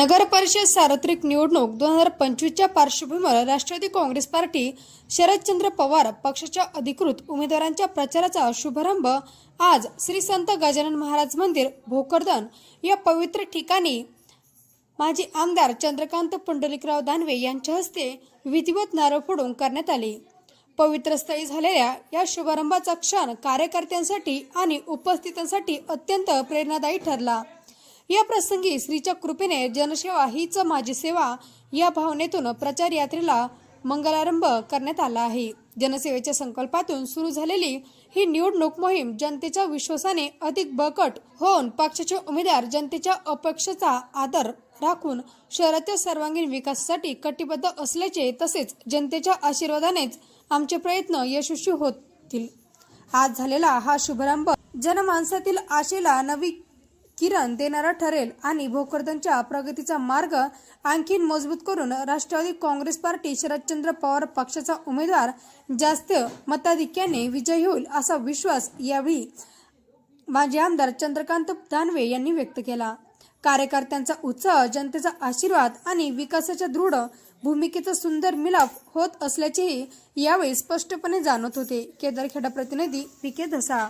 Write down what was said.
नगर परिषद सार्वत्रिक निवडणूक दोन हजार पंचवीसच्या पार्श्वभूमीवर राष्ट्रवादी काँग्रेस पार्टी शरदचंद्र पवार पक्षाच्या अधिकृत उमेदवारांच्या प्रचाराचा शुभारंभ आज श्री संत गजानन महाराज मंदिर भोकरदन या पवित्र ठिकाणी माजी आमदार चंद्रकांत पुंडलिकराव दानवे यांच्या हस्ते विधिवत नारळ फोडून करण्यात आले. पवित्र स्थळी झालेल्या या शुभारंभाचा क्षण कार्यकर्त्यांसाठी आणि उपस्थितांसाठी अत्यंत प्रेरणादायी ठरला. या प्रसंगी श्रीच्या कृपेने जनसेवा हीच माझी सेवा या भावनेतून प्रचार यात्रेला मंगलारंभ करण्यात आला आहे. जनसेवेच्या संकल्पातून सुरू झालेली ही निवडणूक मोहीम जनतेच्या विश्वासाने अधिक बळकट होऊन पक्षाचे उमेदवार जनतेच्या अपेक्षेचा आदर राखून शहरातील सर्वांगीण विकासासाठी कटिबद्ध असल्याचे तसेच जनतेच्या आशीर्वादानेच आमचे प्रयत्न यशस्वी होतील. आज झालेला हा शुभारंभ जनमानसातील आशेला नवी किरण देणारा ठरेल आणि भोकरदनच्या प्रगतीचा मार्ग आणखीन मजबूत करून राष्ट्रवादी काँग्रेस पार्टी शरदचंद्र पवार पक्षाचा उमेदवार जास्त मताधिक्याने विजयी होईल असा विश्वास यावेळी माजी आमदार चंद्रकांत दानवे यांनी व्यक्त केला. कार्यकर्त्यांचा उत्साह जनतेचा आशीर्वाद आणि विकासाच्या दृढ भूमिकेचा सुंदर मिलाप होत असल्याचेही यावेळी स्पष्टपणे जाणवत होते. केदारखेडा प्रतिनिधी पी के धसा